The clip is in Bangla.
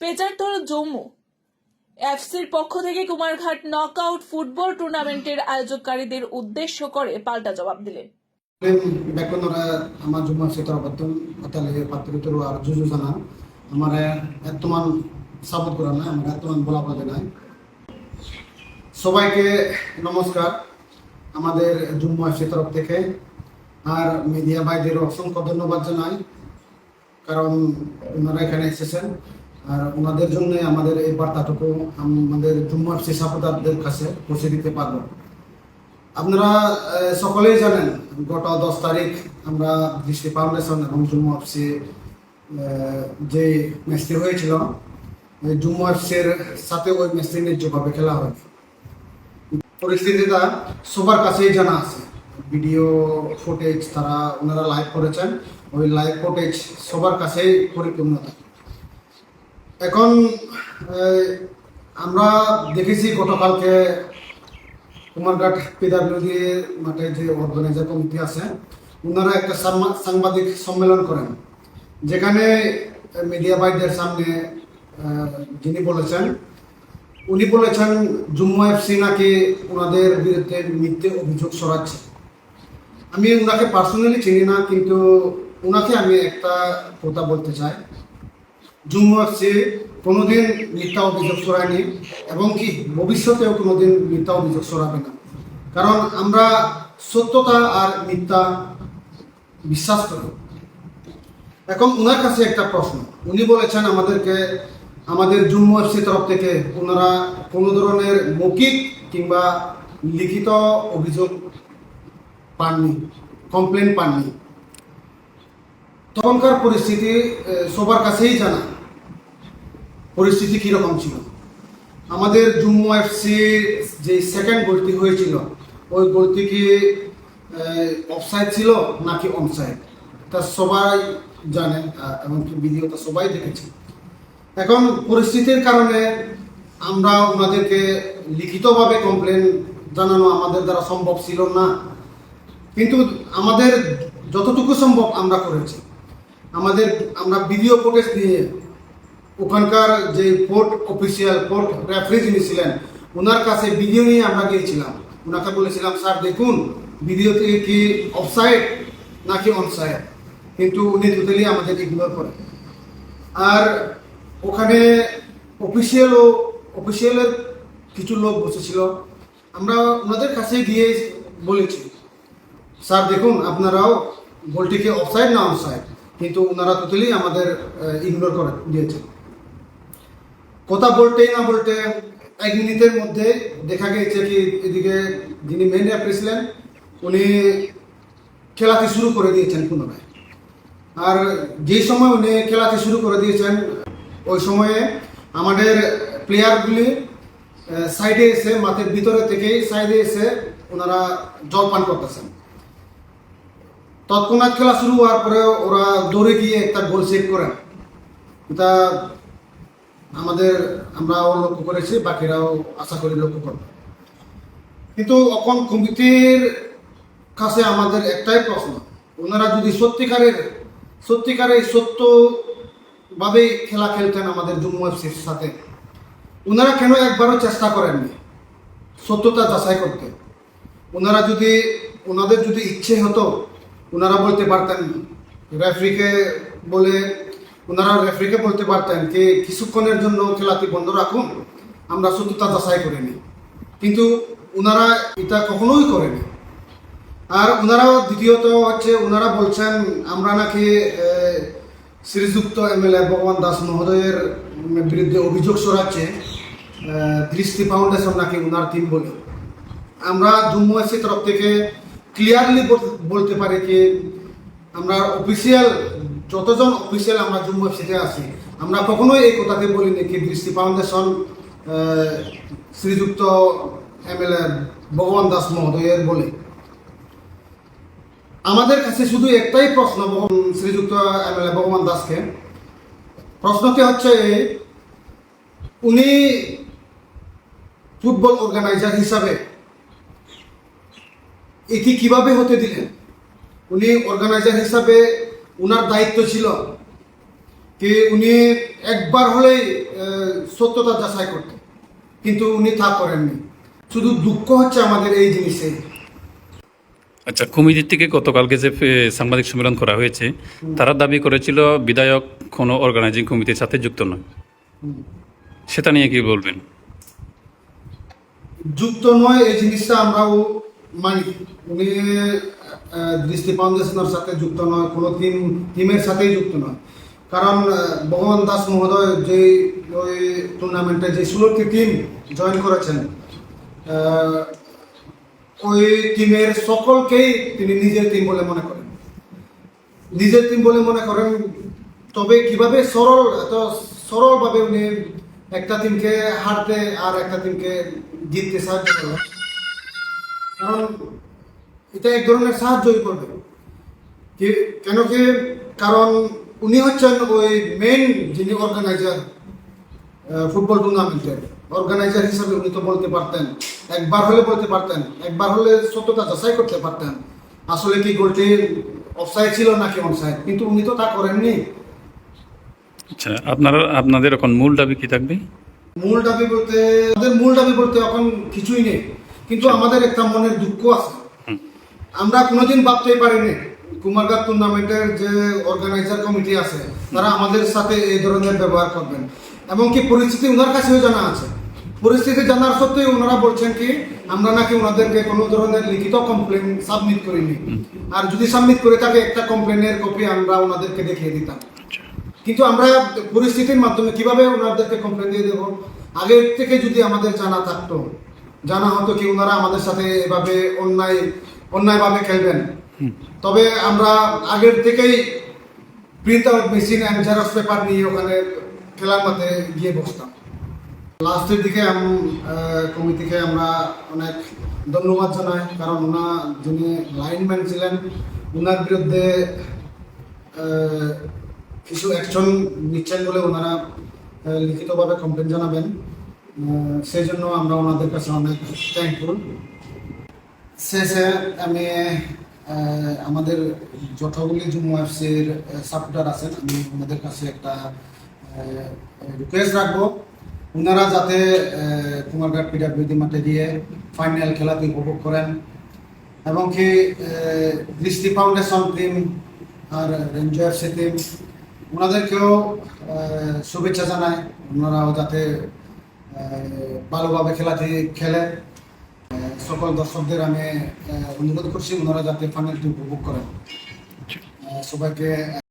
পেচার ধরো জম্মু। এফসির পক্ষ থেকে কুমারঘাট নক আউট ফুটবল টুর্নামেন্টের আয়োজককারীদের উদ্দেশ্য করে পাল্টা জবাব দিলেন। বেকনরা আমার জুমা সেতর বর্তমান তালে পাত্রিতর আর জুজু জানা। আমার এতমান সাপোর্ট করা না আমার এতমান বলা পাবে নাই। সবাইকে নমস্কার। আমাদের জুম্মু এফসি তরফ থেকে আর মিডিয়া ভাইদের অসংখ্য ধন্যবাদ জানাই, কারণ ওনারা এখানে এসেছেন। আর ওনাদের জন্য আমাদের এই বার্তাটুকু আমাদের জুম্মু এফসি সাপোর্টারদের কাছে পৌঁছে দিতে পারব। আপনারা সকলেই জানেন, গত দশ তারিখ আমরা দৃষ্টি ফাউন্ডেশন এবং জম্মু এফসি যে ম্যাচটি হয়েছিল জম্মু এফসির সাথে ওই ম্যাচটি ন্যায্যভাবে খেলা হয়। পরিস্থিতিটা সবার কাছেই জানা আছে। ভিডিও ফুটেজ তারা ওনারা লাইভ করেছেন। ওই লাইভ ফুটেজ সবার কাছেই পরিপূর্ণ থাকে। এখন আমরা দেখেছি গতকালকে কুমারঘাট পিডাব্লিউডি মাঠে যে অর্গানাইজার কমিটি আছে ওনারা একটা সাংবাদিক সম্মেলন করেন, যেখানে মিডিয়া ভাইদের সামনে যিনি বলেছেন, উনি বলেছেন জম্মু এফসি নাকি ওনাদের বিরুদ্ধে মিথ্যে অভিযোগ সরাচ্ছে আমি ওনাকে পার্সোনালি চিনি না, কিন্তু ওনাকে আমি একটা কথা বলতে চাই। জম্মু এফসি কোনোদিন মিথ্যা অভিযোগ সরায়নি এবং কি ভবিষ্যতেও কোনোদিন মিথ্যা অভিযোগ সরাবে না। কারণ আমরা সত্যতা আর মিথ্যা বিশ্বাস করি। এখন ওনার কাছে একটা প্রশ্ন। উনি বলেছেন আমাদেরকে, আমাদের জম্মু এফসি তরফ থেকে ওনারা কোনো ধরনের মৌখিক কিংবা লিখিত অভিযোগ পাননি কমপ্লেন পাননি। তখনকার পরিস্থিতি সবার কাছেই জানা। পরিস্থিতি কীরকম ছিল? আমাদের জম্মু এফসি যে সেকেন্ড গোলটি হয়েছিল, ওই গোলটি কি অফসাইড ছিল নাকি অনসাইড তা সবাই জানেন এমনকি ভিডিওটা সবাই দেখেছে। এখন পরিস্থিতির কারণে আমরা ওনাদেরকে লিখিতভাবে কমপ্লেন জানানো আমাদের দ্বারা সম্ভব ছিল না। কিন্তু আমাদের যতটুকু সম্ভব আমরা করেছি। আমাদের, আমরা ভিডিও ফুটেজ দিয়ে ওখানকার যে পোর্ট অফিসিয়াল পোর্ট রেফারি যিনি ছিলেন ওনার কাছে ভিডিও নিয়ে আমরা গিয়েছিলাম। ওনাকে বলেছিলাম, স্যার, দেখুন ভিডিওতে কি অফসাইড নাকি অনসাইড কিন্তু উনি টোটালি আমাদের ইগনোর করেন। আর ওখানে অফিসিয়ালও অফিসিয়ালের কিছু লোক বসেছিল। আমরা ওনাদের কাছে গিয়ে বলেছি, স্যার, দেখুন, আপনারাও বলটিকে অফসাইড না অনসাইড কিন্তু ওনারা টোটালি আমাদের ইগনোর করে দিয়েছেন। কথা বলতে না বলতে এক মিনিটের মধ্যে দেখা গিয়েছে কি এদিকে যিনি মেন রেফারি ছিলেন উনি খেলাতে শুরু করে দিয়েছেন পুনরায়। আর যে সময় উনি খেলাতে শুরু করে দিয়েছেন, ওই সময়ে আমাদের প্লেয়ারগুলি সাইডে এসে, মাঠের ভিতরে থেকেই সাইডে এসে ওনারা জল পান করতেছেন। তৎক্ষণাৎ খেলা শুরু হওয়ার পরে ওরা দৌড়ে গিয়ে একটা গোল সেভ করেন। এটা আমাদের, আমরাও লক্ষ্য করেছি, বাকিরাও আশা করি লক্ষ্য করবে। কিন্তু এখন কমিটির কাছে আমাদের একটাই প্রশ্ন, ওনারা যদি সত্যিকারের সত্যিকারের সত্যভাবেই খেলা খেলতেন আমাদের জম্মু এফসির সাথে, ওনারা কেন একবারও চেষ্টা করেননি সত্যতা যাচাই করতে? ওনারা যদি, ওনাদের যদি ইচ্ছে হতো, ওনারা বলতে পারতেন রেফরিকে বলে ওনারা রেফরিকে বলতে পারতেন যে কিছুক্ষণের জন্য খেলাটি বন্ধ রাখুন, আমরা সত্যতা যাচাই করে নিই। কিন্তু ওনারা এটা কখনোই করেনি। আর ওনারাও দ্বিতীয়ত হচ্ছে, ওনারা বলছেন, আমরা নাকি শ্রীযুক্ত এমএলএ ভগবান দাস মহোদয়ের বিরুদ্ধে অভিযোগ সরাচ্ছে দৃষ্টি ফাউন্ডেশন নাকি ওনার টিম বলে। আমরা জম্মু এসি তরফ থেকে ক্লিয়ারলি বলতে পারি কি আমরা অফিসিয়াল যতজন অফিসিয়াল আমরা জম্মু এফসিতে আছি, আমরা কখনোই এই কথাকে বলি কি দৃষ্টি ফাউন্ডেশন শ্রীযুক্ত এমএলএ ভগবান দাস মহোদয়ের বলে। আমাদের কাছে শুধু একটাই প্রশ্ন শ্রীযুক্ত এমএলএ ভগবান দাসকে। প্রশ্নটি হচ্ছে, উনি ফুটবল অর্গানাইজার হিসাবে এটি কীভাবে হতে দিলেন? উনি অর্গানাইজার হিসাবে ওনার দায়িত্ব ছিল কি উনি একবার হলেই সত্যতা যাচাই করতেন। কিন্তু উনি তা করেননি। শুধু দুঃখ হচ্ছে আমাদের এই জিনিসে। আচ্ছা কমিটির থেকে গতকালকে যে সাংবাদিক সম্মেলন করা হয়েছে তারা দাবি করেছিল বিধায়ক কোনো অর্গানাইজিং কমিটির সাথে যুক্ত নয়। সেটা নিয়ে কি বলবেন? যুক্ত নয় এই জিনিসটা আমরাও মানি। উনি দৃষ্টি ফাউন্ডেশনের সাথে যুক্ত নয়, কোনো টিম টিমের সাথেই যুক্ত নয়। কারণ ভগবান দাস মহোদয় যে ওই টুর্নামেন্টে যে ষোলোটি টিম জয়েন করেছেন ওই টিমের সকলকেই তিনি নিজের টিম বলে মনে করেন। নিজের টিম বলে মনে করেন, তবে কীভাবে সরল, এত সরলভাবে উনি একটা টিমকে হারতে আর একটা টিমকে জিততে সাহায্য করবেন কারণ এটা এক ধরনের সাহায্যই করবে কেন কি? কারণ উনি হচ্ছেন ওই মেন যিনি অর্গানাইজার ফুটবল টুর্নামেন্টের অর্গানাইজার হিসাবে উনি তো বলতে পারতেন। একবার হলে বলতে পারতেন। একবার হলে সত্যতা যাচাই করতে পারতেন। আসলে কি গোলটি অফসাইড ছিল নাকি অনসাইড কিন্তু উনি তো তা করেননি। আচ্ছা আপনারা আপনাদের এখন মূল দাবি কি থাকবে? মূল দাবি বলতে আমাদের মূল দাবি বলতে এখন কিছুই নেই। কিন্তু আমাদের একটা মনের দুঃখ আছে। আমরা কোনোদিন ভাবতেই পারিনি। কুমারঘাট টুর্নামেন্টের যে অর্গানাইজার কমিটি আছে, তারা আমাদের সাথে এই ধরনের ব্যবহার করবেন। এবং কি পরিস্থিতি ওনার কাছেও জানা আছে। পরিস্থিতি জানার সত্ত্বেও ওনারা বলছেন কি, আমরা নাকি ওনাদেরকে কোনো ধরনের লিখিত কমপ্লেন সাবমিট করিনি। আর যদি সাবমিট করে থাকে, একটা কমপ্লেনের কপি আমরা ওনাদেরকে দেখিয়ে দিতাম। কিন্তু আমরা পরিস্থিতির মাধ্যমে কীভাবে ওনাদেরকে কমপ্লেন দিয়ে দেবো? আগে থেকে যদি আমাদের জানা থাকতো, জানা হতো কি ওনারা আমাদের সাথে এভাবে অন্যায় অন্যায়ভাবে খেলবেন। তবে আমরা আগের থেকেই print out machine and xerox paper নিয়ে ওখানে খেলার মাঠে গিয়ে বসতাম। লাস্টের দিকে কমিটিকে আমরা অনেক ধন্যবাদ জানাই, কারণ ওনা যিনি লাইনম্যান ছিলেন ওনার বিরুদ্ধে কিছু অ্যাকশন নিচ্ছেন বলে ওনারা লিখিতভাবে কমপ্লেন জানাবেন। সেই জন্য আমরা ওনাদের কাছে অনেক থ্যাঙ্কফুল শেষে আমি আমাদের যতগুলি জম্মু এফসির সাপোর্টার আছেন। আমি ওনাদের কাছে একটা রিকোয়েস্ট রাখব। ওনারা যাতে কুমারঘাট পিডাব্লিউডি মাঠে দিয়ে ফাইনাল খেলাটি উপভোগ করেন এবং কি দৃষ্টি ফাউন্ডেশন টিম আর রেঞ্জো এফসি টিম ওনাদেরকেও শুভেচ্ছা জানাই। ওনারাও যাতে ভালোভাবে খেলাটি খেলে। সকল দর্শকদের আমি অনুরোধ করছি ওনারা যাতে ফাইনালটি উপভোগ করেন। সবাইকে